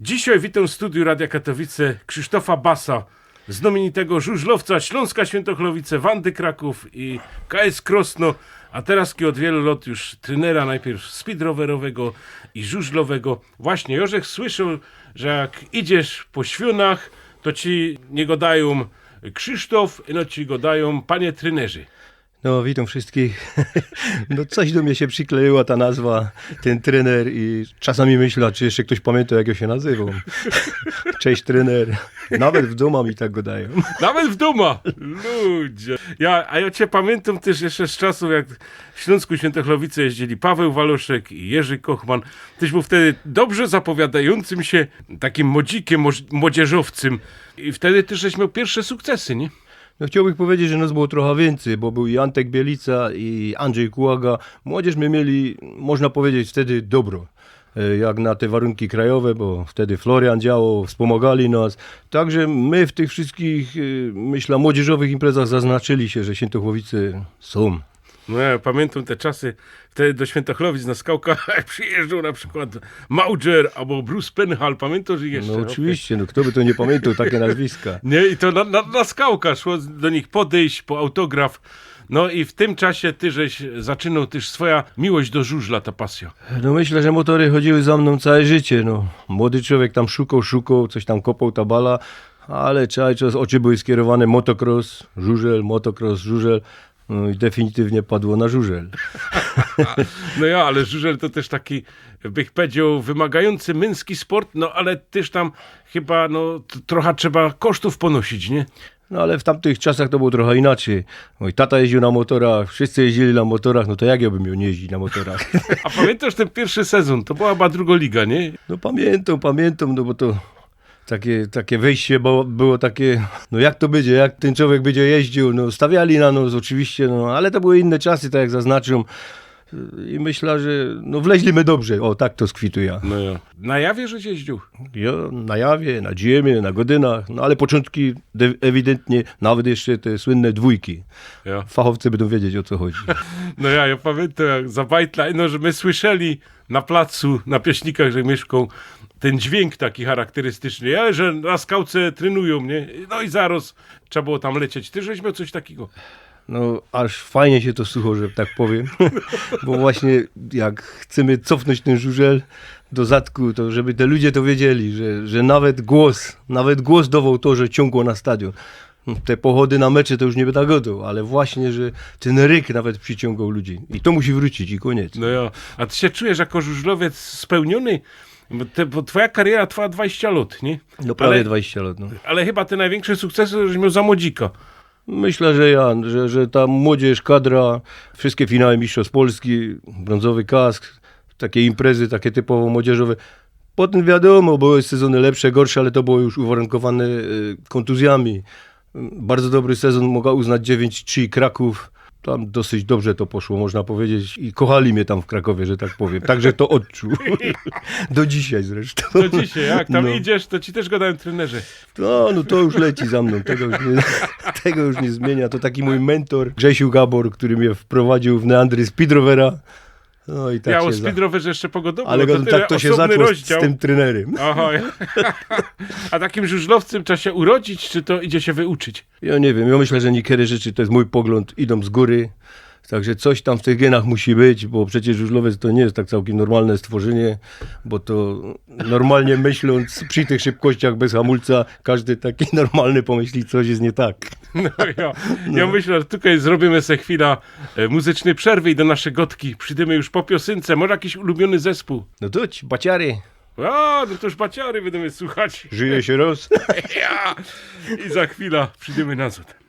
Dzisiaj witam w studiu Radia Katowice Krzysztofa Basa, znamienitego żużlowca Śląska Świętochlowice, Wandy Kraków i KS Krosno, a teraz od wielu lat już trenera najpierw speedrowerowego i żużlowego. Właśnie Jorzech słyszał, że jak idziesz po świunach, to ci nie godają Krzysztof, no ci godają panie trenerzy. No, witam wszystkich. No, coś do mnie się przykleiła ta nazwa, ten trener i czasami myślę, czy jeszcze ktoś pamięta, jak ja się nazywam. Cześć trener. Nawet w domu mi tak go dają. Nawet w domu! Ludzie! Ja, a ja cię pamiętam też jeszcze z czasów, jak w Śląsku Świętochlowice jeździli Paweł Waloszek i Jerzy Kochman. Tyś był wtedy dobrze zapowiadającym się takim modzikiem, młodzieżowcem. I wtedy też żeś miał pierwsze sukcesy, nie? No, chciałbym powiedzieć, że nas było trochę więcej, bo był i Antek Bielica i Andrzej Kułaga. Młodzież my mieli, można powiedzieć, wtedy dobro. E, Jak na te warunki krajowe, bo wtedy Florian działał, wspomagali nas. Także my w tych wszystkich, e, myślę, młodzieżowych imprezach zaznaczyli się, że Świętochłowice są. No ja pamiętam te czasy, wtedy do Świętochlowic na skałkach przyjeżdżał na przykład Mauger albo Bruce Penhal, pamiętasz jeszcze? No oczywiście, no kto by to nie pamiętał, takie nazwiska. Nie, i to na, na, na skałkach szło do nich podejść po autograf. No i w tym czasie ty żeś zaczynał też swoja miłość do żużla, ta pasja. No myślę, że motory chodziły za mną całe życie. No. Młody człowiek tam szukał, szukał, coś tam kopał ta bala, ale cały czas oczy były skierowane motocross, żużel, motocross, żużel. No i definitywnie padło na żużel. No ja, ale żużel to też taki, bych powiedział, wymagający męski sport, no ale też tam chyba, no trochę trzeba kosztów ponosić, nie? No ale w tamtych czasach to było trochę inaczej. Mój tata jeździł na motorach, wszyscy jeździli na motorach, no to jak ja bym miał nie jeździć na motorach? A pamiętasz ten pierwszy sezon? To była chyba druga liga, nie? No pamiętam, pamiętam, no bo to takie, takie wejście było, było takie, no jak to będzie, jak ten człowiek będzie jeździł, no stawiali na nos oczywiście, no ale to były inne czasy, tak jak zaznaczyłem i myślę, że no wleźliśmy dobrze, o tak to skwituje. No ja. Na jawie, że jeździł. Ja na jawie, na ziemię, na godynach, no ale początki de- ewidentnie, nawet jeszcze te słynne dwójki. Ja. Fachowcy będą wiedzieć o co chodzi. No ja, ja pamiętam jak za no że my słyszeli na placu, na pieśnikach, że mieszkał ten dźwięk taki charakterystyczny, ja, że na skałce trenują mnie, no i zaraz trzeba było tam lecieć. Ty żeś miał coś takiego? No, aż fajnie się to słucha, że tak powiem. Bo właśnie jak chcemy cofnąć ten żużel do zadku, to żeby te ludzie to wiedzieli, że, że nawet głos, nawet głos dawał to, że ciągło na stadion. Te pochody na mecze to już nie tak gotował, ale właśnie, że ten ryk nawet przyciągał ludzi. I to musi wrócić i koniec. No ja, a ty się czujesz jako żużlowiec spełniony? Bo, te, bo twoja kariera trwa 20 lat, nie? No prawie ale, 20 lat. No. ale chyba te największe sukcesy żeś miał za młodzika. Myślę, że ja, że, że ta młodzież, kadra, wszystkie finały Mistrzostw Polski, brązowy kask, takie imprezy, takie typowo młodzieżowe. Potem wiadomo, były sezony lepsze, gorsze, ale to było już uwarunkowane e, kontuzjami. Bardzo dobry sezon mogła uznać 9-3 Kraków. Tam dosyć dobrze to poszło, można powiedzieć. I kochali mnie tam w Krakowie, że tak powiem. Także to odczuł. Do dzisiaj zresztą. To dzisiaj, jak tam No. idziesz, to ci też gadają trenerzy. No, no to już leci za mną, tego już, nie, tego już nie zmienia. To taki mój mentor, Grzesiu Gabor, który mnie wprowadził w neandry speedrovera. No i tak ja o speedrowerze jeszcze pogodowo. Ale to go, tyle tak to się zaczęło z, rozdział. z tym trenerem. Aha. A takim żużlowcem trzeba się urodzić, czy to idzie się wyuczyć? Ja nie wiem, ja myślę, że niektóre rzeczy, to jest mój pogląd, idą z góry. Także coś tam w tych genach musi być, bo przecież żużlowiec to nie jest tak całkiem normalne stworzenie, bo to normalnie myśląc przy tych szybkościach bez hamulca, każdy taki normalny pomyśli, coś jest nie tak. No, ja, ja myślę, że tutaj zrobimy sobie chwilę e, muzycznej przerwy i do naszej gotki przyjdziemy już po piosence. Może jakiś ulubiony zespół? No to ci, baciary, A, no to już baciary będziemy słuchać. żyje się roz. Ja. I za chwilę przyjdziemy na zód.